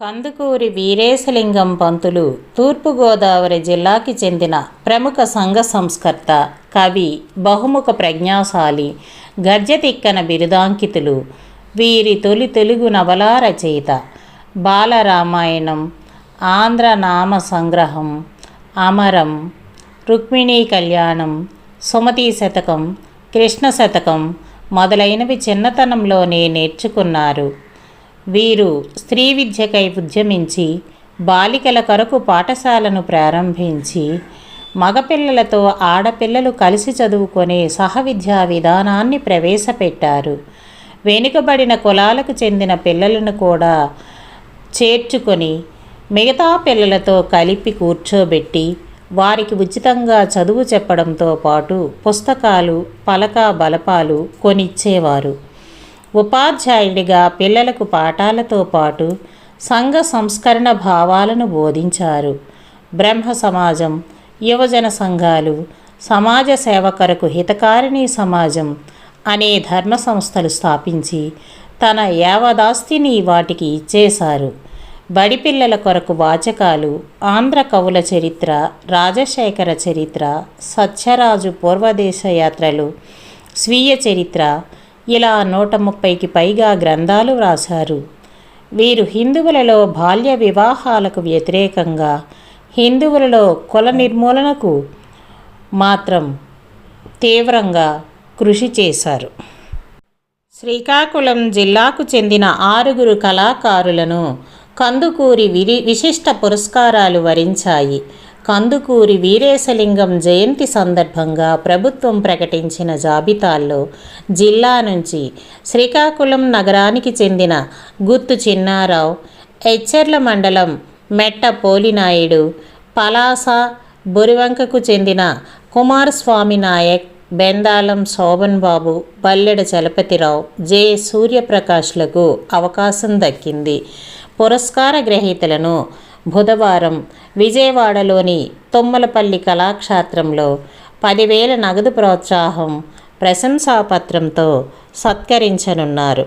కందుకూరి వీరేశలింగం పంతులు తూర్పుగోదావరి జిల్లాకి చెందిన ప్రముఖ సంఘ సంస్కర్త కవి బహుముఖ ప్రజ్ఞాశాలి గర్జతిక్కన బిరుదాంకితులు వీరి తొలి తెలుగు నవలా రచయిత బాలరామాయణం ఆంధ్ర నామ సంగ్రహం అమరం రుక్మిణీ కళ్యాణం సుమతి శతకం కృష్ణ శతకం మొదలైనవి చిన్నతనంలోనే నేర్చుకున్నారు. వీరు స్త్రీ విద్యకై ఉద్యమించి బాలికల కొరకు పాఠశాలను ప్రారంభించి మగపిల్లలతో ఆడపిల్లలు కలిసి చదువుకునే సహవిద్యా విధానాన్ని ప్రవేశపెట్టారు. వెనుకబడిన కులాలకు చెందిన పిల్లలను కూడా చేర్చుకొని మిగతా పిల్లలతో కలిపి కూర్చోబెట్టి వారికి ఉచితంగా చదువు చెప్పడంతో పాటు పుస్తకాలు పలక బలపాలు కొనిచ్చేవారు. ఉపాధ్యాయుడిగా పిల్లలకు పాఠాలతో పాటు సంఘ సంస్కరణ భావాలను బోధించారు. బ్రహ్మ సమాజం యువజన సంఘాలు సమాజ సేవ కొరకు హితకారిణి సమాజం అనే ధర్మ సంస్థలు స్థాపించి తన యావదాస్తిని వాటికి ఇచ్చేశారు. బడి పిల్లల కొరకు వాచకాలు ఆంధ్ర కవుల చరిత్ర రాజశేఖర చరిత్ర సత్యరాజు పూర్వదేశ యాత్రలు స్వీయ చరిత్ర ఇలా నూట ముప్పైకి పైగా గ్రంథాలు వ్రాశారు. వీరు హిందువులలో బాల్య వివాహాలకు వ్యతిరేకంగా హిందువులలో కుల నిర్మూలనకు మాత్రం తీవ్రంగా కృషి చేశారు. శ్రీకాకుళం జిల్లాకు చెందిన ఆరుగురు కళాకారులను కందుకూరి విరి విశిష్ట పురస్కారాలు వరించాయి. కందుకూరి వీరేశలింగం జయంతి సందర్భంగా ప్రభుత్వం ప్రకటించిన జాబితాల్లో జిల్లా నుంచి శ్రీకాకుళం నగరానికి చెందిన గుత్తు చిన్నారావు ఎచ్చెర్ల మండలం మెట్ట పోలినాయుడు పలాస బొరివంకకు చెందిన కుమారస్వామి నాయక్ బెందాలం శోభన్ బాబు బల్లెడ చలపతిరావు జె. సూర్యప్రకాష్లకు అవకాశం దక్కింది. పురస్కార గ్రహీతలను బుధవారం విజయవాడలోని తుమ్మలపల్లి కళాక్షేత్రంలో పదివేల నగదు ప్రోత్సాహం ప్రశంసాపత్రంతో సత్కరించనున్నారు.